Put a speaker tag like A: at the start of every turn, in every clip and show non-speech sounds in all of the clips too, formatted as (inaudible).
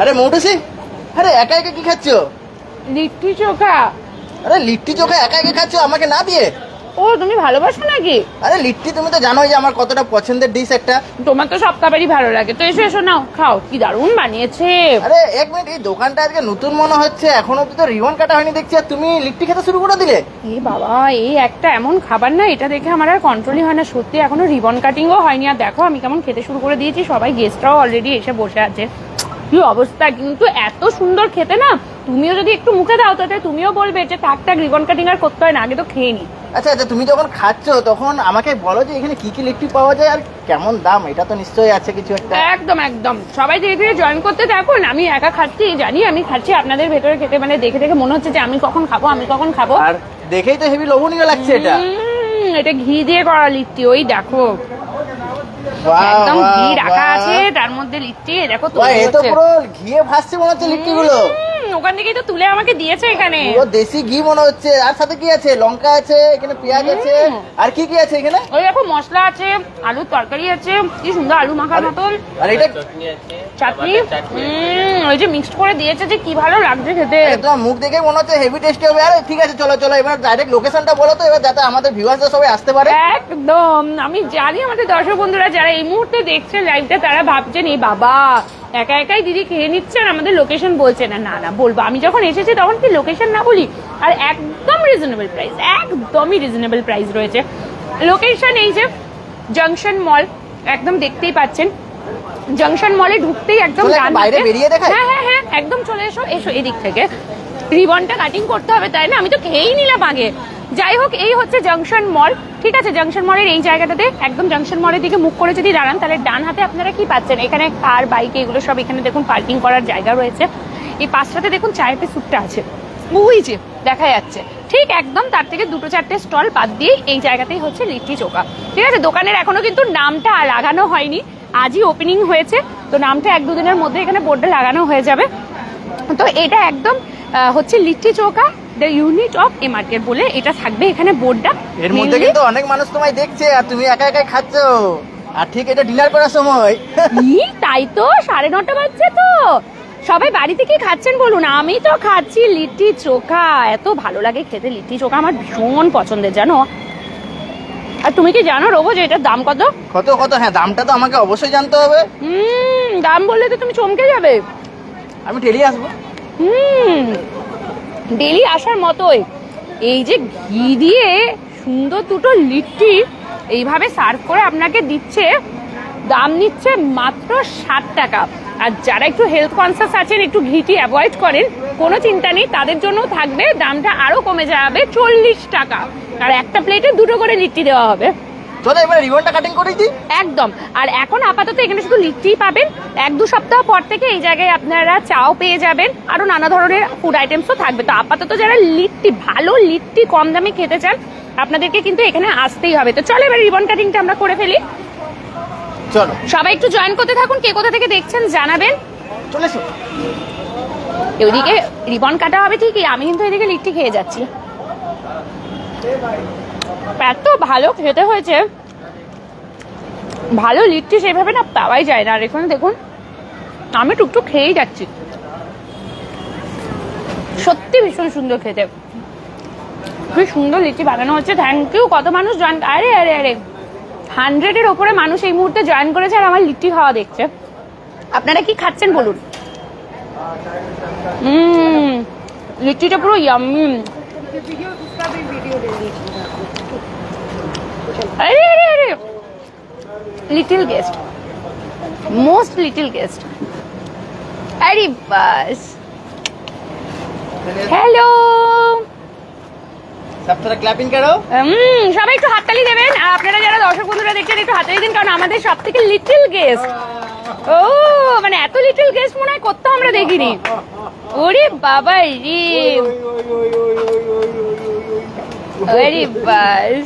A: আরে মৌটুসি আরে একা একা কি খাচ্ছ?
B: লিট্টি চোখা।
A: আরে লিট্টি চোখা একা একা খাচ্ছ আমাকে না দিয়ে?
B: ও তুমি ভালোবাসো নাকি?
A: আরে লিট্টি তুমি তো জানোই যে আমার কতটা পছন্দের ডিশ একটা।
B: তোমার তো সব খাবারই ভালো লাগে। তো এসো এসো নাও খাও কি দারুণ বানিয়েছে।
A: আরে এক মিনিট এই দোকানটা আজকে নতুন মনে হচ্ছে এখনও তো রিবন কাটা হয়নি দেখছি। আর তুমি লিট্টি খেতে শুরু করে দিলে?
B: এ বাবা এই একটা এমন খাবার না এটা দেখে আমার আর কন্ট্রোলই হয় না। সত্যি এখনও রিবন কাটিংও হয়নি। আর দেখো আমি কেমন খেতে শুরু করে দিয়েছি সবাই গেস্টরাও অলরেডি এসে বসে আছে। কি অবস্থা? কিন্তু এত সুন্দর খেতে না তুমিও যদি একটু মুখে দাও তাতে তুমিও বলবে যে টাক টাক রিবন কাটিং আর করতে হয় না আগে তো খেয়ে নি।
A: আচ্ছা আচ্ছা তুমি যখন খাচ্ছ তখন আমাকে বলো যে এখানে কি কি লিট্টি পাওয়া যায় আর কেমন দাম? এটা তো নিশ্চয়ই আছে কিছু একটা।
B: একদম একদম। সবাই ধীরে ধীরে জয়েন করতে থাকুন। আমি একা খাচ্ছি জানি আমি খাচ্ছি আপনাদের ভেতরে খেতে মানে দেখে দেখে মনে হচ্ছে যে আমি কখন খাব আমি কখন খাব।
A: আর দেখেই তো হেভি লোভনীয় লাগছে এটা।
B: এটা ঘি দিয়ে করা লিট্টি ওই দেখো। একদম ঘি রাখা আছে তার মধ্যে লিট্টি দেখো
A: তো পুরো ঘিয়ে ভাসছে মনে হচ্ছে লিট্টি গুলো
B: ওখান থেকেই তো তুলে আমাকে দিয়েছে এখানে।
A: পুরো দেশি ঘি মনে হচ্ছে। আর সাথে কি আছে? লঙ্কা আছে এখানে পেঁয়াজ আছে। আর কি কি আছে এখানে?
B: ওই দেখো মশলা আছে আলুর তরকারি আছে কি সুন্দর আলু মাখার মতন।
A: আর এটা
B: চাটনি ওই যে মিক্সড করে দিয়েছে যে কি ভালো লাগছে খেতে।
A: তোমার মুখ দেখে মনে হচ্ছে হেভি টেস্টি হবে। আরে ঠিক আছে চলো চলো এবার ডাইরেক্ট লোকেশনটা বলো তো এবার যাতে আমাদের ভিউয়ার্সরা সবাই আসতে পারে।
B: একদম। আমি জানি আমাদের দর্শক বন্ধুরা যারা এই মুহূর্তে দেখছে লাইভটা তারা ভাবছেন এই বাবা একা একাই দিদি খেয়ে নিচ্ছে আর আমাদের লোকেশন বলছে না না না বলব। আমি যখন এসেছি তখন কি লোকেশন না বলি? আর একদম রিজনেবল প্রাইস একদমই রিজনেবল প্রাইস রয়েছে। লোকেশন এই যে জংশন মল একদম দেখতেই পাচ্ছেন। জংশন মলে ঢুকতেই একদম
A: বাইরে বেরিয়ে দেখাই?
B: হ্যাঁ হ্যাঁ হ্যাঁ একদম চলে এসো এসো এদিক থেকে। রিবনটা কাটিং করতে হবে তাই না? আমি তো খেয়েই নিলাম আগে। যাই হোক এই হচ্ছে জংশন মল ঠিক আছে জংশন মলের এই জায়গাটাতে একদম জংশন মলের দিকে মুখ করে যদি দাঁড়ান তাহলে ডান হাতে আপনারা কি পাচ্ছেন? এখানে কার বাইক এগুলো সব এখানে দেখুন পার্কিং করার জায়গা রয়েছে। এই পাঁচটাতে দেখুন চায়ের স্যুটটা আছে। ওই যে দেখা যাচ্ছে। ঠিক একদম তার থেকে দুটো চারটে স্টল বাদ দিয়ে এই জায়গাতেই হচ্ছে লিট্টি চোকা ঠিক আছে দোকানের এখনও কিন্তু নামটা লাগানো হয়নি। আজই ওপেনিং হয়েছে। তো নামটা এক দুদিনের মধ্যে এখানে বোর্ডে লাগানো হয়ে যাবে। তো এটা একদম হচ্ছে litti chokha the unit of a market বলে এটা থাকবে এখানে বোর্ডটা।
A: এর মধ্যে কিন্তু অনেক মানুষ তোমায় দেখছে আর তুমি একা একাই খাচ্ছ। আর ঠিক এটা ডিনার করার সময়।
B: ই, তাই তো সাড়ে নটা বাজছে তো। সবাই বাড়ি থেকে খাচ্ছেন বলুন আমি তো খাচ্ছি লিট্টি চোখা। এত ভালো লাগে খেতে লিট্টি চোখা আমার ভীষণ পছন্দের জানো? আর তুমি কি জানো রোবো যে এটার দাম কত?
A: কত কত? হ্যাঁ দামটা তো আমাকে অবশ্যই জানতে হবে।
B: হুম দাম বললে তো তুমি চমকে যাবে।
A: আমি টেলি আসব।
B: হুম ডেলি আসার মতোই। এই যে ঘি দিয়ে সুন্দর দুটো লিট্টি এইভাবে সার্ভ করে আপনাকে দিচ্ছে, দাম নিচ্ছে মাত্র ষাট টাকা। আর যারা একটু হেলথ কনসিয়াস আছেন, একটু ঘিটি অ্যাভয়েড করেন, কোনো চিন্তা নেই, তাদের জন্য থাকবে, দামটা আরও কমে যাবে চল্লিশ টাকা। আর একটা প্লেটে দুটো করে লিট্টি দেওয়া হবে।
A: চলো এবার রিবনটা কাটিং করে দিই।
B: একদম। আর এখন আপাতত এখানে শুধু লিট্টি পাবেন। এক দু সপ্তাহ পর থেকে এই জায়গায় আপনারা চাও পেয়ে যাবেন। আরও নানা ধরনের ফুড আইটেমসও থাকবে। তো আপাতত যারা লিট্টি ভালো লিট্টি কম দামে খেতে চান আপনাদেরকে কিন্তু এখানে আসতেই হবে। তো চলো এবার রিবন কাটিংটা আমরা করে ফেলি।
A: চলো।
B: সবাই একটু জয়েন করতে থাকুন কে কোথা থেকে দেখছেন জানাবেন।
A: চলে এসো।
B: ওইদিকে রিবন কাটা হবে ঠিকই আমি কিন্তু এদিকে লিট্টি খেয়ে যাচ্ছি। এত ভালো খেতে হয়েছে। ভালো লিট্টি সেভাবে না পাওয়াই যায় না। আর এখানে দেখুন, আমি টুকটুক খেয়েই যাচ্ছি। সত্যি ভীষণ সুন্দর খেতে। খুবই সুন্দর লিচি বানানো হচ্ছে। থ্যাংক ইউ কত মানুষ জয়েন আরে আরে আরে। হান্ড্রেডের ওপরে মানুষ এই মুহূর্তে জয়েন করেছে আর আমার লিট্টি খাওয়া দেখছে। আপনারা কি খাচ্ছেন বলুন? লিট্টিটা পুরো ইয়াম্মি আরে আরে আরে little guest most little guest আরে বাস হ্যালো
A: সব ক্ল্যাপিং করো
B: হুম সবাই একটু হাততালি দেবেন আর আপনারা যারা দর্শক বন্ধুরা দেখছেন একটু হাততালি দিন কারণ আমাদের সব থেকে লিটল গেস্ট ও মানে এত লিটল গেস্ট মনে হয় কোথাও আমরা দেখিনি ওরে বাবা রে আরে বাস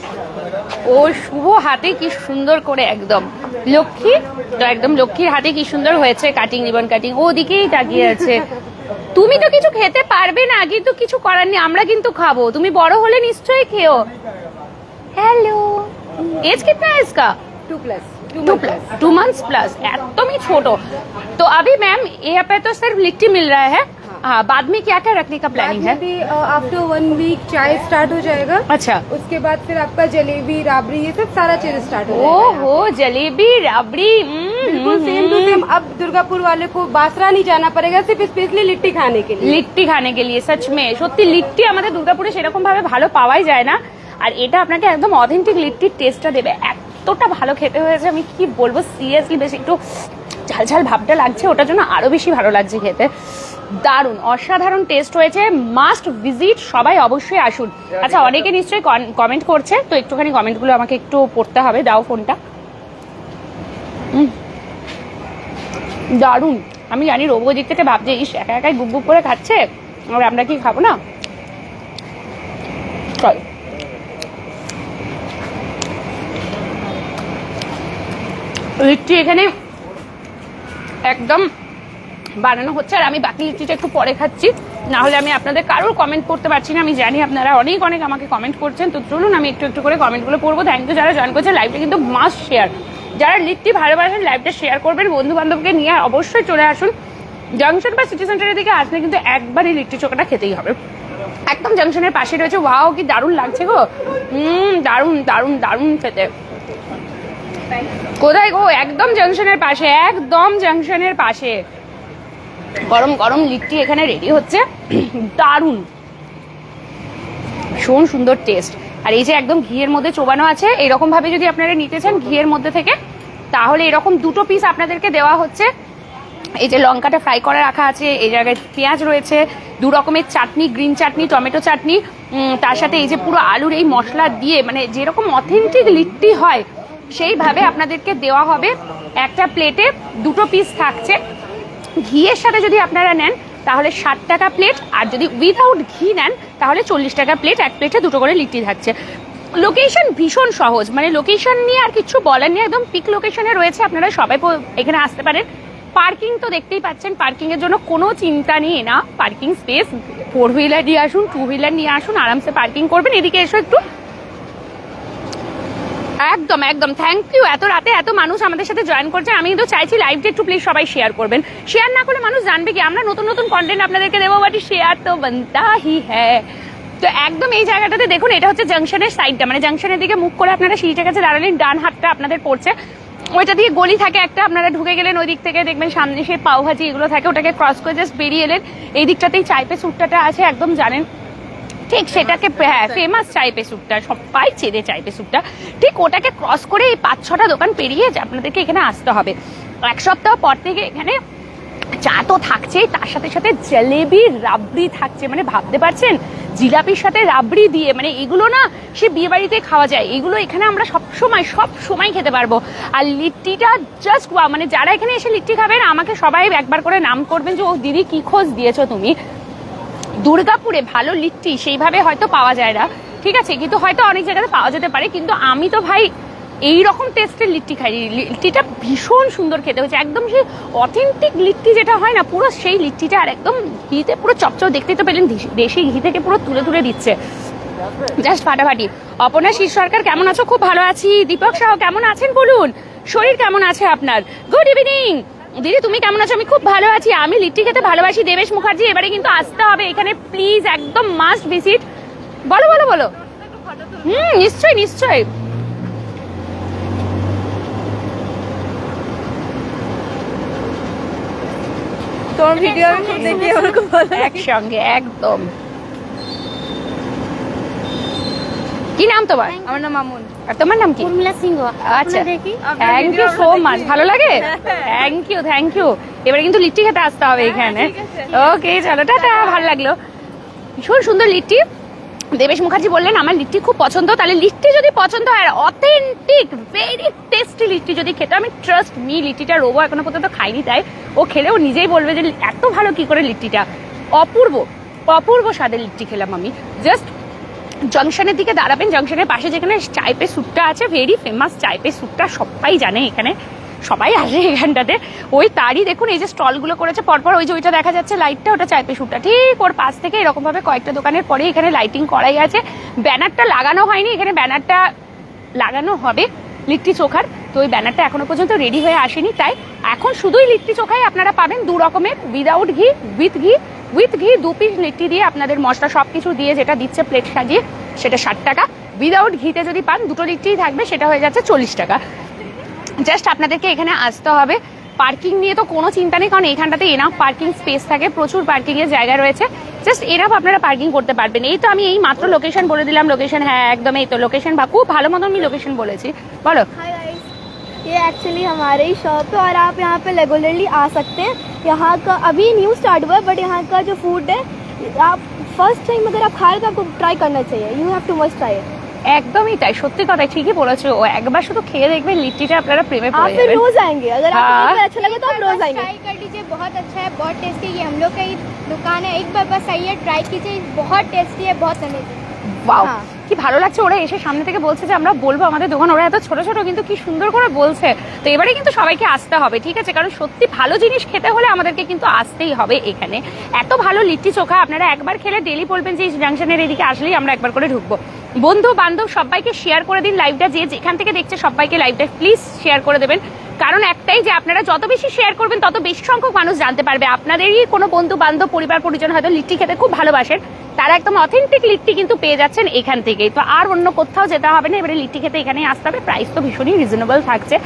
B: ও শুভ হাতে কি সুন্দর করে একদম লক্ষ্মী তো একদম লক্ষ্মীর হাতে কি সুন্দর হয়েছে কাটিং রিবন কাটিং ও দিকেই তাকিয়ে আছে তুমি তো কিছু খেতে পারবে না কিন্তু কিছু করার নেই আমরা কিন্তু খাবো তুমি বড় হলে নিশ্চয়ই খেও हेलो एज कितना है इसका
C: two plus
B: two plus two months plus একদমই ছোট तो अभी मैम यहाँ पे तो सिर्फ लिट्टी मिल रहा है हाँ बाद में क्या क्या रखने का प्लानिंग है
C: भी आफ्टर वन वीक चाय स्टार्ट हो जाएगा
B: अच्छा
C: उसके बाद फिर आपका जलेबी राबड़ी ये सब सारा चीज स्टार्ट हो जाएगा
B: ओहो जलेबी राबड़ी हम्म,
C: बिल्कुल सेम टू सेम अब दुर्गापुर वाले को बासरा नहीं जाना पड़ेगा सिर्फ स्पेशली लिट्टी खाने के लिए
B: লিট্টি খানে কে লিয়ে সচ মে সত্যি লিট্টি আমাদের দুর্গাপুরে সেরকম ভাবে ভালো পাওয়াই যায় না আর এটা আপনাকে একদম অথেন্টিক লিট্টির টেস্টটা দেবে এতটা ভালো খেতে হয়েছে আমি কি বলবো সিরিয়াসলি বেশ একটু ঝাল ঝাল ভাবটা লাগছে ওটার জন্য আরো বেশি ভালো লাগছে খেতে দারুণ অসাধারণ টেস্ট হয়েছে। মাস্ট ভিজিট সবাই অবশ্যই আসুন। আচ্ছা অনেকে নিশ্চয়ই কমেন্ট করছে তো একটুখানি কমেন্টগুলো আমাকে একটু পড়তে হবে দাও ফোনটা দারুণ। আমি জানি রোগ দিক থেকে ভাবছে ইস একা একাই গুপ গুপ করে খাচ্ছে? আর আমরা কি খাব না? চল। লিট্টি এখানে একদম বানানো হচ্ছে আর আমি বাকি লিট্টিটা একটু পরে খাচ্ছি। না হলে আমি আপনাদের কারোর কমেন্ট করতে পারছি না, আমি জানি আপনারা অনেক অনেক আমাকে কমেন্ট করছেন। তো চলুন আমি একটু একটু করে কমেন্টগুলো পড়ব। থ্যাংক ইউ যারা জয়েন করছে লাইভটা কিন্তু মাস্ট শেয়ার যারা লিট্টি ভালোবাসেন লাইভটা শেয়ার করবেন। বন্ধু বান্ধবকে নিয়ে অবশ্যই চলে আসুন। জাংশন বা সিটি সেন্টারের দিকে আসলে কিন্তু একবারই লিট্টি চোখাটা খেতেই হবে। একদম জাংশনের পাশে রয়েছে। ওয়াও কি দারুণ লাগছে গো। হুম, দারুণ দারুণ দারুণ খেতে। কোথায় গো? একদম জাংশনের পাশে, একদম জাংশনের পাশে। গরম গরম লিট্টি এখানে রেডি হচ্ছে। দারুণ। ভীষণ সুন্দর টেস্ট আর এই যে একদম ঘিয়ের মধ্যে চোবানো আছে, এরকম ভাবে যদি আপনারা নিতে চান ঘিয়ের মধ্যে থেকে, তাহলে এরকম দুটো পিস আপনাদেরকে দেওয়া হচ্ছে। এই যে লঙ্কাটা ফ্রাই করে রাখা আছে, এই জায়গায় পেঁয়াজ রয়েছে, দু রকমের চাটনি গ্রিন চাটনি, টমেটো চাটনি তার সাথে এই যে পুরো আলুর এই মশলা দিয়ে মানে যেরকম অথেন্টিক লিট্টি হয়, সেইভাবে আপনাদেরকে দেওয়া হবে। একটা প্লেটে দুটো পিস থাকছে। ঘিয়ের সাথে যদি আপনারা নেন, তাহলে ষাট টাকা প্লেট আর যদি উইথাউট ঘি নেন, তাহলে চল্লিশ টাকা প্লেট এক প্লেটে দুটো করে লিট্টি থাকছে। লোকেশন ভীষণ সহজ মানে লোকেশন নিয়ে আর কিছু বলার নেই, একদম পিক লোকেশনে রয়েছে, আপনারা সবাই এখানে আসতে পারেন। পার্কিং তো দেখতেই পাচ্ছেন পার্কিং এর জন্য কোনো চিন্তা নেই না পার্কিং স্পেস ফোর হুইলার নিয়ে আসুন টু হুইলার নিয়ে আসুন, আরামসে পার্কিং করবেন। এদিকে এসো একটু। একদম একদম। থ্যাংক ইউ এত রাতে এত মানুষ আমাদের সাথে জয়েন করছে। আমি কিন্তু চাইছি লাইভটা একটু প্লিজ সবাই শেয়ার করবেন। শেয়ার না করলে মানুষ জানবে কি? আমরা নতুন নতুন কন্টেন্ট আপনাদেরকে দেবো বাট শেয়ার তো বনতা হি হ্যাঁ তো একদম এই জায়গাটাতে দেখুন, এটা হচ্ছে জাংশনের সাইডটা মানে জাংশনের দিকে মুখ করে আপনারা সিঁড়িটার কাছে দাঁড়ালেন, ডান হাতটা আপনাদের পড়ছে। ওইটা দিয়ে গলি থাকে একটা, আপনারা ঢুকে গেলেন ওই দিক থেকে, দেখবেন সামনে সেই পাওভাজি এগুলো থাকে, ওটাকে ক্রস করে জাস্ট বেরিয়ে এলেন। এই দিকটাতেই চাইপে সুট্টাটা আছে, একদম জানেন। ঠিক সেটাকে হ্যাঁ ফেমাস চাইপে স্যুপটা, সবাই চেনে চাইপে স্যুপটা। ঠিক ওটাকে ক্রস করে এই পাঁচ ছটা দোকান পেরিয়ে আপনাদেরকে এখানে আসতে হবে। এক সপ্তাহ পর থেকে এখানে চা তো থাকছেই, তার সাথে সাথে জলেবি, রাবড়ি থাকছে। মানে ভাবতে পারছেন? জিলাপির সাথে রাবড়ি দিয়ে মানে এগুলো না, সে বিয়ে বাড়িতে খাওয়া যায়। এগুলো এখানে আমরা সব সময় সব সময় খেতে পারব। আর লিট্টিটা জাস্ট মানে যারা এখানে এসে লিট্টি খাবেন, আমাকে সবাই একবার করে নাম করবেন যে, ও দিদি, কি খোঁজ দিয়েছ তুমি? দুর্গাপুরে ভালো লিট্টি সেইভাবে হয়তো পাওয়া যায় না। ঠিক আছে, কিন্তু হয়তো অনেক জায়গাতে পাওয়া যেতে পারে, কিন্তু আমি তো ভাই এই রকম টেস্টের লিট্টি খাই। লিট্টিটা ভীষণ সুন্দর খেতে হয়েছে। একদম সেই অথেন্টিক লিট্টি যেটা হয় না, পুরো সেই লিট্টিটা আর একদম ঘিতে পুরো চপচপ দেখতেই তো পেলেন, দেশি- ঘি থেকে পুরো তুলে তুলে দিচ্ছে। জাস্ট ফাটাফাটি। অপর্ণা শীষ সরকার, কেমন আছো? খুব ভালো আছি। দীপক সাহ, কেমন আছেন বলুন? শরীর কেমন আছে আপনার? গুড ইভিনিং দিদি তুমি কেমন আছো? আমি খুব ভালো আছি। আমি লিট্টি খেতে ভালোবাসি। দেবেশ মুখার্জি এবারে কিন্তু আসতে হবে এখানে। প্লিজ একদম মাস্ট ভিজিট বলো বলো বলো। হুম নিশ্চয়ই নিশ্চয়ই।
C: তোমার ভিডিও আমি খুব দেখি ভালো
B: একসঙ্গে একদম। কি নাম তোমার?
C: আমার নাম মামুন।
B: আর তোমার নাম কি?
D: উর্মিলা সিংহ।
B: আচ্ছা।
D: দেখি।
B: থ্যাংক ইউ সো মাচ ভালো লাগে? থ্যাংক ইউ থ্যাংক ইউ এবারে কিন্তু লিট্টি খেতে আসতে হবে এখানে। ওকে চলো টাটা। ভালো লাগল। ভীষণ সুন্দর লিট্টি। দেবেশ মুখার্জি বললেন আমার লিট্টি খুব পছন্দ। তাহলে লিট্টি যদি পছন্দ হয় আর অথেন্টিক ভেরি টেস্টি লিট্টি যদি খেতে আমি ট্রাস্ট মি লিট্টিটা রোবো এখনও পর্যন্ত খাইনি তাই। ও খেলেও নিজেই বলবে যে এত ভালো কি করে লিট্টিটা? অপূর্ব অপূর্ব স্বাদের লিট্টি খেলাম আমি। জাস্ট জংশনের দিকে দাঁড়াবেন। জংশনের পাশে যেখানে চাইপে স্যুপটা আছে ভেরি ফেমাস চাইপে স্যুপটা সবাই জানে এখানে। সবাই আসে এখানটাতে। ওই তারই দেখুন, এই যে স্টলগুলো করেছে, পরপর ওই যে ওইটা দেখা যাচ্ছে লাইটটা ওটা চাইপে স্যুপটা। ঠিক ওর পাশ থেকে এরকমভাবে কয়েকটা দোকানের পরে এখানে লাইটিং করাই আছে। ব্যানারটা লাগানো হয়নি, এখানে ব্যানারটা লাগানো হবে। লিট্টি চোখার। তো ওই ব্যানারটা এখনও পর্যন্ত রেডি হয়ে আসেনি, তাই এখন শুধুই লিট্টি চোখাই আপনারা পাবেন। দু রকমের উইদাউট ঘি উইথ ঘি। উইথ ঘি দু পিস লিট্টি দিয়ে আপনাদের মশলা সব কিছু দিয়ে যেটা দিচ্ছে প্লেট সাজিয়ে, সেটা ষাট টাকা। উইদাউট ঘিতে যদি পান, দুটো লিট্টিই থাকবে, সেটা হয়ে যাচ্ছে চল্লিশ টাকা। জাস্ট আপনাদেরকে এখানে আসতে হবে। পার্কিং নিয়ে তো কোনো চিন্তা নেই কারণ এখানটাতে এনাফ পার্কিং স্পেস থাকে প্রচুর পার্কিং এর জায়গা রয়েছে জাস্ট এনাফ আপনারা পার্কিং করতে পারবেন এই তো আমি এই মাত্র লোকেশন বলে দিলাম লোকেশন হ্যাঁ একদম এই তো লোকেশন বা খুব ভালো মতন আমি লোকেশন বলেছি বলো
D: हाय गाइस ये एक्चुअली हमारे ही शॉप है और आप यहाँ पे रेगुलरली आ सकते हैं यहाँ का अभी न्यू स्टार्ट हुआ है बट यहाँ का जो फूड है आप फर्स्ट टाइम अगर आप खा रहे हैं तो आपको ट्राई करना चाहिए you have to must try
B: একদমই তাই সত্যি কথা ঠিকই বলেছো ও একবার শুধু খেয়ে দেখবেন লিট্টিটা আপনারা প্রেমে
D: आप
B: পড়ে
D: फिर
B: যাবেন
D: रोज आएंगे अगर आपको
B: हाँ।
D: एक बार अच्छा लगे तो आप रोज आएंगे
E: ट्राई कर लीजिए बहुत अच्छा है बहुत टेस्टी ये हम लोग का ही दुकान है एक बार बस आइए ट्राई कीजिए बहुत टेस्टी है बहुत अमेजिंग
B: ওয়াও
D: হ্যাঁ।
B: কি ভালো লাগছে ওরা এসে সামনে থেকে বলছে যে আমরা বলবো আমাদের দোকান ওরা এত ছোট ছোট কিন্তু কি সুন্দর করে বলছে তো এবারে কিন্তু সবাইকে আসতে হবে ঠিক আছে কারণ সত্যি ভালো জিনিস খেতে হলে আমাদেরকে কিন্তু আসতেই হবে এখানে এত ভালো লিট্টি চোখা আপনারা একবার খেলে ডেলি বলবেন যে এই জাংশনের এদিকে আসলেই আমরা একবার করে ঢুকবো বন্ধু বান্ধব সবাইকে শেয়ার করে দিন লাইভটা যে যেখান থেকে দেখছে সবাইকে লাইভটা প্লিজ শেয়ার করে দেবেন। কারণ একটাই যে আপনারা যত বেশি শেয়ার করবেন, তত বেশি সংখ্যক মানুষ জানতে পারবে। আপনাদেরই কোনো বন্ধু বান্ধব পরিবার, পরিজন হয়তো লিট্টি খেতে খুব ভালোবাসেন, তারা একদম অথেন্টিক লিট্টি কিন্তু পেয়ে যাচ্ছেন এখান থেকেই। তো আর অন্য কোথাও যেতে হবে না, এবারে লিট্টি খেতে এখানেই আসতে হবে। প্রাইস তো ভীষণই রিজনেবল থাকছে।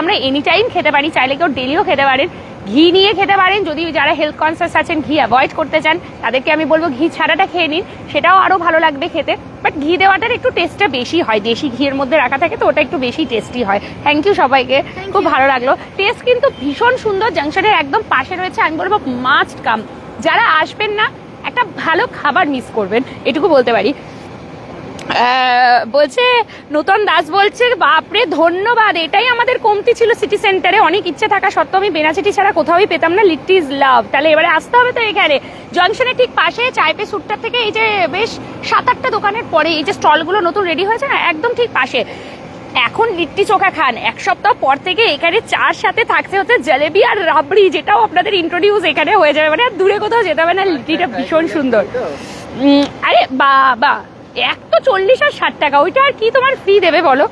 B: আমরা এনি টাইম খেতে পারি, চাইলে কেউ ডেলিও খেতে পারেন। ঘি নিয়ে খেতে পারেন। যদি যারা হেলথ কনসিয়াস আছেন ঘি অ্যাভয়েড করতে চান তাদেরকে আমি বলব ঘি ছাড়াটা খেয়ে নিন। সেটাও আরও ভালো লাগবে খেতে। বাট ঘি দেওয়াটার একটু টেস্টটা বেশি হয়। দেশি ঘিয়ের মধ্যে রাখা থাকে তো ওটা একটু বেশি টেস্টি হয়। থ্যাংক ইউ সবাইকে। খুব ভালো লাগল। টেস্ট কিন্তু ভীষণ সুন্দর। জাংশনের একদম পাশে রয়েছে আমি বলব মাস্ট কাম যারা আসবেন না একটা ভালো খাবার মিস করবেন। এটুকু বলতে পারি। বলছে, নূতন দাস বলছে, বাপরে, ধন্যবাদ। এটাই আমাদের কমতি ছিল সিটি সেন্টারে অনেক ইচ্ছে থাকা সত্ত্বেও আমি বেনাচিটি ছাড়া কোথাওই পেতাম না। লিট্টি ইজ লাভ তাহলে এবারে আসতে হবে তো এখানে। জংশনের ঠিক পাশে চাইপে সুটটার থেকে এই যে বেশ সাত আটটা দোকানের পরে এই যে স্টলগুলো নতুন রেডি হয়েছে না, একদম ঠিক পাশে। এখন লিট্টি চোখা খান। এক সপ্তাহ পর থেকে এখানে চার সাথে থাকছে হচ্ছে জলেবি আর রাবড়ি, যেটাও আপনাদের ইন্ট্রোডিউস এখানে হয়ে যাবে। মানে দূরে কোথাও যেতে হবে না, লিট্টিটা ভীষণ সুন্দর। আরে বাবা এক তো চল্লিশ আর ষাট টাকা, ওইটা আর কি তোমার ফ্রি দেবে বলো?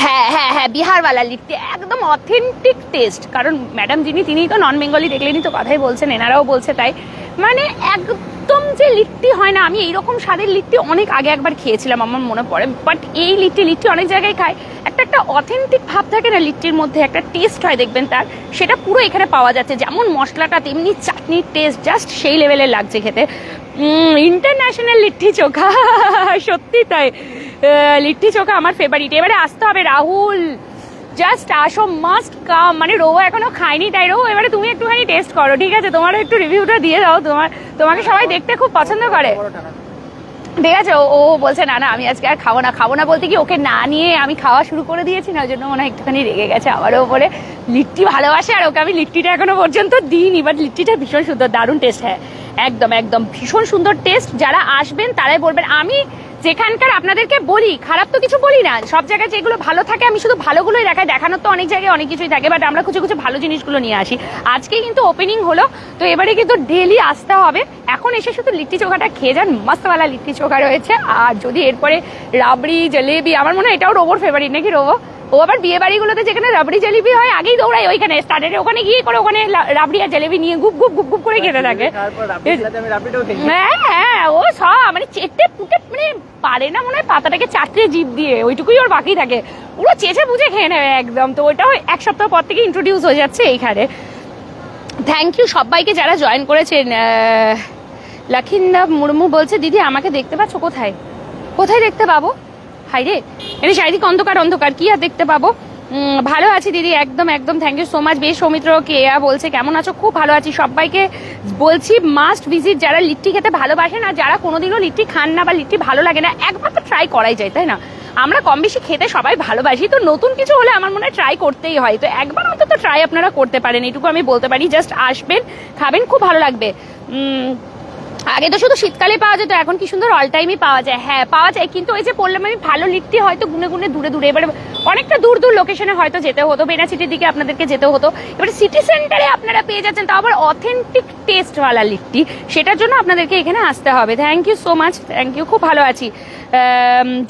B: হ্যাঁ হ্যাঁ হ্যাঁ বিহারওয়ালা লিট্টি একদম অথেন্টিক টেস্ট কারণ ম্যাডাম যিনি, তিনিই তো নন বেঙ্গলি দেখলেনই তো কথাই বলছেন, এনারাও বলছে তাই। মানে একদম যে লিট্টি হয় না, আমি এইরকম স্বাদের লিট্টি অনেক আগে একবার খেয়েছিলাম, আমার মনে পড়ে বাট এই লিট্টি লিট্টি অনেক জায়গায় খায়। একটা একটা অথেন্টিক ভাব থাকে না লিট্টির মধ্যে, একটা টেস্ট হয় দেখবেন তার, সেটা পুরো এখানে পাওয়া যাচ্ছে, যেমন মশলাটা, তেমনি চাটনির টেস্ট জাস্ট সেই লেভেলের লাগছে খেতে। ইন্টারন্যাশনাল লিট্টি চোখা। (laughs) সত্যি তাই। লিট্টি চোখা আমার ফেভারিট এবারে আসতে হবে রাহুল। জাস্ট আসো মাস্ট কাম মানে রো এখনও খাইনি তাই। রো এবারে তুমি একটুখানি টেস্ট করো ঠিক আছে? তোমারও একটু রিভিউটা দিয়ে দাও। তোমার তোমাকে সবাই দেখতে খুব পছন্দ করে। ঠিক আছে? ও ও বলছে না না আমি আজকে আর খাব না। খাব না বলতে কি ওকে না নিয়ে আমি খাওয়া শুরু করে দিয়েছি না ওই জন্য মনে হয় একটুখানি রেগে গেছে আমারও ওপরে লিট্টি ভালোবাসে আর ওকে আমি লিট্টিটা এখনও পর্যন্ত দিইনি বাট লিট্টিটা ভীষণ সুন্দর দারুণ টেস্ট হ্যাঁ। একদম একদম ভীষণ সুন্দর টেস্ট যারা আসবেন তারাই বলবেন আমি যেখানকার আপনাদেরকে বলি খারাপ তো কিছু বলি না। সব জায়গায় যেগুলো ভালো থাকে আমি শুধু ভালোগুলোই দেখাই। দেখানোর তো অনেক জায়গায় অনেক কিছুই থাকে বাট আমরা কিছু কিছু ভালো জিনিসগুলো নিয়ে আসি। আজকে কিন্তু ওপেনিং হলো তো এবারে কিন্তু ডেলি আসতে হবে। এখন এসে শুধু লিট্টি চোখাটা খেয়ে যান মস্তওয়ালা লিট্টি চোখা রয়েছে। আর যদি এরপরে রাবড়ি জলেবি আমার মনে হয় এটাও রোবোর ফেভারিট নাকি রোবো? ও আবার বিয়ে বাড়িগুলোতে যেখানে রাবড়ি জলেবি হয় আগেই দৌড়ায় ওইখানে। স্টার্টারে ওখানে গিয়ে করে ওখানে রাবড়ি আর জলেবি নিয়ে গুপ গুপ গুপ গুপ করে খেতে থাকে।
A: নিই।
B: হ্যাঁ হ্যাঁ ও সব মানে চেটে পুটে মানে পারে না মনে হয়, পাতাটাকে চাটতে জিভ দিয়ে, ওইটুকুই ওর বাকি থাকে। পুরো চেঁচে বুঝে খেয়ে নেবে একদম। তো ওইটাও এক সপ্তাহ পর থেকে ইন্ট্রোডিউস হয়ে যাচ্ছে এইখানে। থ্যাংক ইউ সবাইকে যারা জয়েন করেছেন লক্ষিন্দা মুর্মু বলছে, দিদি, আমাকে দেখতে পাচ্ছ কোথায়? কোথায় দেখতে পাবো? হাই রে এমনি চারিদিকে অন্ধকার অন্ধকার, কি আর দেখতে পাবো? ভালো আছি দিদি, একদম একদম থ্যাংক ইউ সো মাচ বেশ, সৌমিত্র, কেয়া বলছে, কেমন আছো? খুব ভালো আছি। সবাইকে বলছি মাস্ট ভিজিট যারা লিট্টি খেতে ভালোবাসেন আর যারা কোনোদিনও লিট্টি খান না বা লিট্টি ভালো লাগে না, একবার তো ট্রাই করাই যায়, তাই না? আমরা কম বেশি খেতে সবাই ভালোবাসি, তো নতুন কিছু হলে আমার মনে হয় ট্রাই করতেই হয়। তো একবার অন্তত ট্রাই আপনারা করতে পারেন, এটুকু আমি বলতে পারি জাস্ট আসবেন, খাবেন, খুব ভালো লাগবে। আগে তো শুধু শীতকালে পাওয়া যেত, এখন কি সুন্দর অল টাইমই পাওয়া যায়। হ্যাঁ পাওয়া যায়, কিন্তু ওই যে বললাম আমি, ভালো লিট্টি হয়তো গুনে গুনে দূরে দূরে, এবারে অনেকটা দূর দূর লোকেশনে হয়তো যেতে হতো বেনাচিটির দিকে আপনাদেরকে যেতে হতো। এবারে সিটি সেন্টারে আপনারা পেয়ে যাচ্ছেন, তাও আবার অথেন্টিক টেস্টওয়ালা লিট্টি। সেটার জন্য আপনাদেরকে এখানে আসতে হবে। Thank you so much thank you খুব ভালো আছি।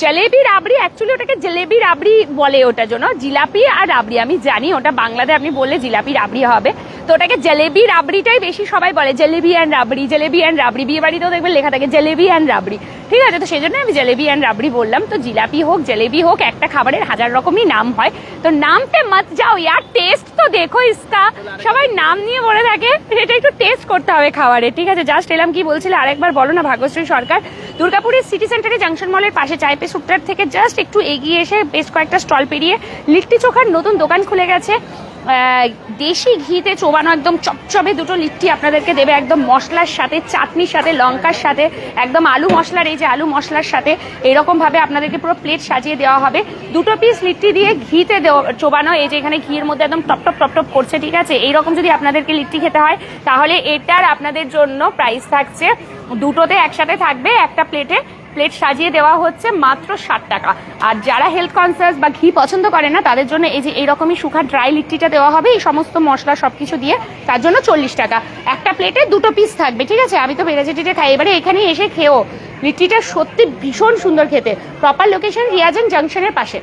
B: জলেবি রাবড়ি অ্যাকচুয়ালি ওটাকে জলেবি রাবড়ি বলে ওটার জন্য। জিলাপি আর রাবড়ি, আমি জানি ওটা বাংলাতে আপনি বললে জিলাপি রাবড়ি হবে। তো ওটাকে জলেবি রাবড়িটাই বেশি সবাই বলে। Jalebi and rabri, jalebi and rabri. বিয়ে বাড়িতেও দেখবেন লেখা থাকে, জলেবি অ্যান্ড রাবড়ি। ঠিক আছে, তো সেই জন্য আমি জলেবি অ্যান্ড রাবড়ি বললাম। তো জিলাপি হোক, জলেবি হোক, একটা খাবারের হাজার রকমই নাম হয়। তো নাম পে মত যাও ইয়ার টেস্ট তো দেখো ইস্কা। সবাই নাম নিয়ে বলে থাকে, এটা একটু টেস্ট করতে হবে খাবারে, ঠিক আছে? জাস্ট এলাম কি বলছিলে, আরেকবার বলো না, ভাগ্যশ্রী সরকার। দুর্গাপুরের সিটি সেন্টারে জাংশন মলের পাশে চাইপে সুট্টার থেকে জাস্ট একটু এগিয়ে এসে বেশ কয়েকটা স্টল পেরিয়ে লিট্টি চোখার নতুন দোকান খুলে গেছে। দেশি ঘিতে চোবানো একদম চপচপে দুটো লিট্টি আপনাদেরকে দেবে একদম মশলার সাথে, চাটনির সাথে, লঙ্কার সাথে, একদম আলু মশলার, এই যে আলু মশলার সাথে এরকমভাবে আপনাদেরকে পুরো প্লেট সাজিয়ে দেওয়া হবে। দুটো পিস লিট্টি দিয়ে ঘিতে চোবানো, এই যে এখানে ঘিয়ের মধ্যে একদম টপ টপ টপ টপ করছে, ঠিক আছে? এইরকম যদি আপনাদেরকে লিট্টি খেতে হয়, তাহলে এটার আপনাদের জন্য প্রাইস থাকছে দুটোতে একসাথে থাকবে একটা প্লেটে প্লেট সাজিয়ে দেওয়া হচ্ছে মাত্র ষাট টাকা। আর যারা হেলথ কনসিয়াস বা ঘি পছন্দ করে না, তাদের জন্য এই যে এইরকমই সুখা ড্রাই লিট্টিটা দেওয়া হবে, এই সমস্ত মশলা সব কিছু দিয়ে, তার জন্য চল্লিশ টাকা। একটা প্লেটে দুটো পিস থাকবে, ঠিক আছে? আমি তো ভেজে টিটে খাই, এবারে এখানে এসে খেয়েও লিট্টিটা সত্যি ভীষণ সুন্দর খেতে। প্রপার লোকেশন রিয়াজেন জাংশনের পাশে।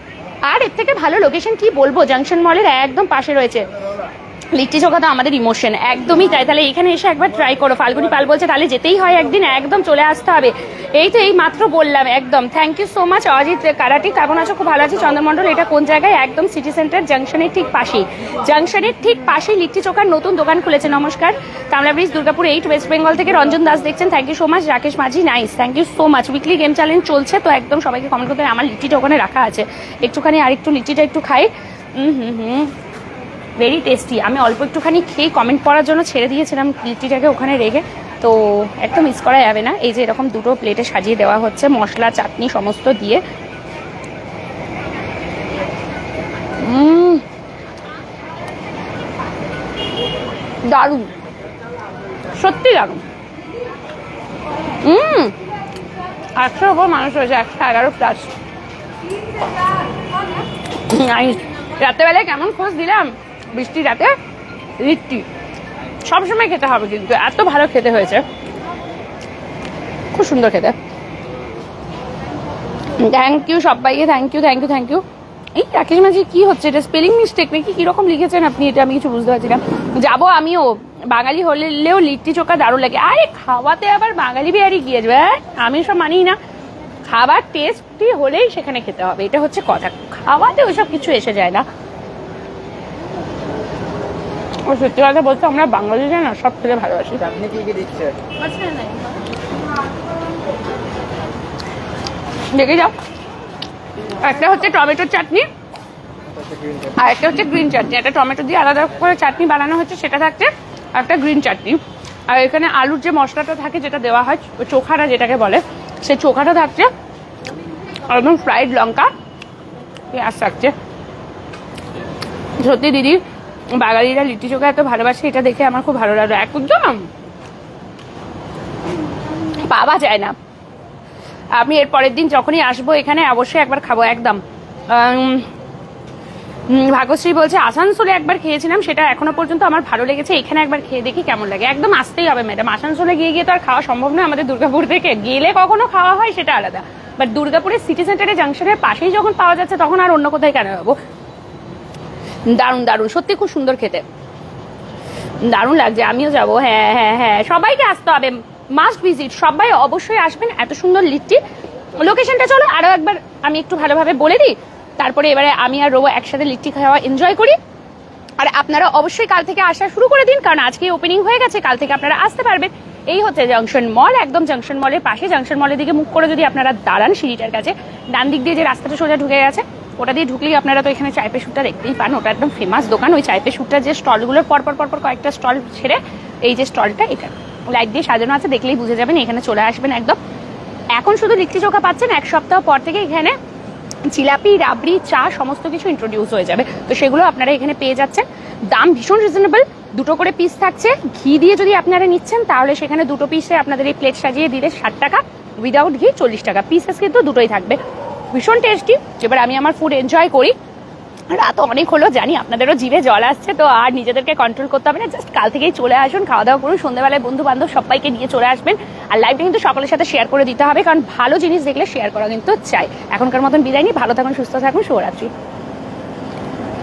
B: আর এর থেকে ভালো লোকেশন কি বলব? জাংশন মলের একদম পাশে রয়েছে। লিট্টি চোখা তো আমাদের ইমোশন একদমই তাই। তাহলে এখানে এসে একবার ট্রাই করো। ফাল্গুনি পাল বলছে, তাহলে যেতেই হয় একদিন, একদম চলে আসতে হবে। এই তো এই মাত্র বললাম, একদম। Thank you so much Ajit Karati, কেমন আছো? খুব ভালো আছি। চন্দ্রমন্ডল এটা কোন জায়গায়? একদম সিটি সেন্টার জাংশনের ঠিক পাশেই। জাংশনের ঠিক পাশেই লিট্টি চোখার নতুন দোকান খুলেছে। নমস্কার। Kamla bridge, Durgapur eight West Bengal থেকে রঞ্জন দাস দেখছেন। Thank you so much Rakesh Majhi nice thank you so much weekly game challenge চলছে, তো একদম সবাইকে কমেন্ট করতে আমার লিট্টিটা ওখানে রাখা আছে। একটুখানি আরেকটু লিট্টিটা একটু খাই। হুম হুম হুম। ভেরি টেস্টি আমি অল্প একটুখানি খেয়ে কমেন্ট করার জন্য ছেড়ে দিয়েছিলাম লিট্টিটাকে ওখানে রেখে। তো একদম মিস করা যাবে না। এই যে এরকম দুটো প্লেটে সাজিয়ে দেওয়া হচ্ছে, মশলা, চাটনি সমস্ত দিয়ে। দারুণ। সত্যি দারুণ। হুম একশোর ওপর মানুষ হয়েছে একশো এগারো প্লাস রাত্রেবেলায় কেমন খোঁজ দিলাম? বৃষ্টি রাতে লিট্টি সবসময় খেতে হবে কিন্তু, এত ভালো খেতে হয়েছে। খুব সুন্দর খেতে। থ্যাংক ইউ সবাইকে thank you thank you thank you এই রাকেশ মাঝি, কি হচ্ছে? এটা স্পেলিং মিস্টেক নাকি? কীরকম লিখেছেন আপনি? এটা আমি কিছু বুঝতে পারছি না। যাব আমিও। বাঙালি হলেও লিট্টি চোখা দারুণ লাগে। আরে, খাওয়াতে আবার বাঙালি বিহারি গিয়ে যাবে হ্যাঁ? আমি সব মানি না। খাবার টেস্টি হলেই সেখানে খেতে হবে। এটা হচ্ছে কথা। খাওয়াতে ওইসব কিছু এসে যায় না। সত্যি কথা বলতে আমরা বাঙালিরা না সব খেতে ভালোবাসি।
A: আপনি কি কি দিচ্ছে
B: দেখে যাও। একটা হচ্ছে টমেটোর চাটনি আর একটা হচ্ছে গ্রিন চাটনি। একটা টমেটো দিয়ে আলাদা করে চাটনি বানানো হচ্ছে সেটা থাকছে আর একটা গ্রিন চাটনি। আর এখানে আলুর যে মশলাটা থাকে যেটা দেওয়া হয় চোখাটা যেটাকে বলে সেই চোখাটা থাকছে আর একদম ফ্রাইড লঙ্কা পেঁয়াজ থাকছে। সত্যি দিদি বাঙালিরা লিট্টি চোখা এত ভালোবাসে, এটা দেখে আমার খুব ভালো লাগল। একদম পাওয়া যায় না। আমি এর পরের দিন যখনই আসব এখানে, অবশ্যই একবার খাব, একদম। ভাগ্যশ্রী বলছে, আসানসোলে একবার খেয়েছিলাম, সেটা এখনও পর্যন্ত আমার ভালো লেগেছে। এখানে একবার খেয়ে দেখি কেমন লাগে। একদম আসতেই হবে ম্যাডাম আসানসোলে গিয়ে গিয়ে তো আর খাওয়া সম্ভব নয় আমাদের দুর্গাপুর থেকে। গেলে কখনো খাওয়া হয়, সেটা আলাদা। বাট দুর্গাপুরের সিটি সেন্টারে জাংশনের পাশেই যখন পাওয়া যাচ্ছে, তখন আর অন্য কোথায় কেন যাব? দারুণ দারুণ। সত্যি খুব সুন্দর খেতে। দারুণ লাগছে, আমিও যাব। হ্যাঁ হ্যাঁ হ্যাঁ। সবাইকে আসতে হবে। মাস্ট ভিজিট সবাই অবশ্যই আসবেন, এত সুন্দর লিট্টি লোকেশনটা চলো আরও একবার আমি একটু ভালোভাবে বলে দিই। তারপরে এবারে আমি আর রোবো একসাথে লিট্টি খাওয়া এনজয় করি। আর আপনারা অবশ্যই কাল থেকে আসা শুরু করে দিন, কারণ আজকে ওপেনিং হয়ে গেছে, কাল থেকে আপনারা আসতে পারবেন। এই হচ্ছে জাংশন মল একদম জাংশন মলের পাশে। জাংশন মলের দিকে মুখ করে যদি আপনারা দাঁড়ান সিঁড়িটার কাছে ডান দিক দিয়ে যে রাস্তাটা সোজা ঢুকে গেছে ওটা দিয়ে ঢুকলেই আপনারা তো এখানে চাইপে শুটটা দেখতেই পান। ওটা একদম ফেমাস দোকান। ওই চাইপে শুটটা যে স্টলগুলোর পরপর পরপর কয়েকটা স্টল ছেড়ে এই যে স্টলটা এটা। লাইট দিয়ে সাজানো আছে, দেখলেই বুঝে যাবেন, এখানে চলে আসবেন একদম। এখন শুধু লিট্টি চোখা পাচ্ছেন, এক সপ্তাহ পর থেকে এখানে জিলাপি, রাবড়ি, চা সমস্ত কিছু ইন্ট্রোডিউস হয়ে যাবে। তো সেগুলো আপনারা এখানে পেয়ে যাচ্ছেন। দাম ভীষণ রিজনেবল দুটো করে পিস থাকছে। ঘি দিয়ে যদি আপনারা নিচ্ছেন, তাহলে সেখানে দুটো পিসে আপনাদের এই প্লেট সাজিয়ে দিলে ষাট টাকা। উইদাউট ঘি, চল্লিশ টাকা। পিসেস কিন্তু দুটোই থাকবে। ভীষণ টেস্টি এবার আমি আমার ফুড এনজয় করি। রাত অনেক হলো, জানি আপনাদেরও জিভে জল আসছে, তো আর নিজেদেরকে কন্ট্রোল করতে হবে না। জাস্ট কাল থেকেই চলে আসুন খাওয়া দাওয়া করুন, সন্ধ্যেবেলায় বন্ধু বান্ধব সবাইকে নিয়ে চলে আসবেন। আর লাইভটা কিন্তু সকলের সাথে শেয়ার করে দিতে হবে, কারণ ভালো জিনিস দেখলে শেয়ার করা কিন্তু চাই। এখনকার মতন বিদায় নিই, ভালো থাকুন, সুস্থ থাকুন, শুভরাত্রি।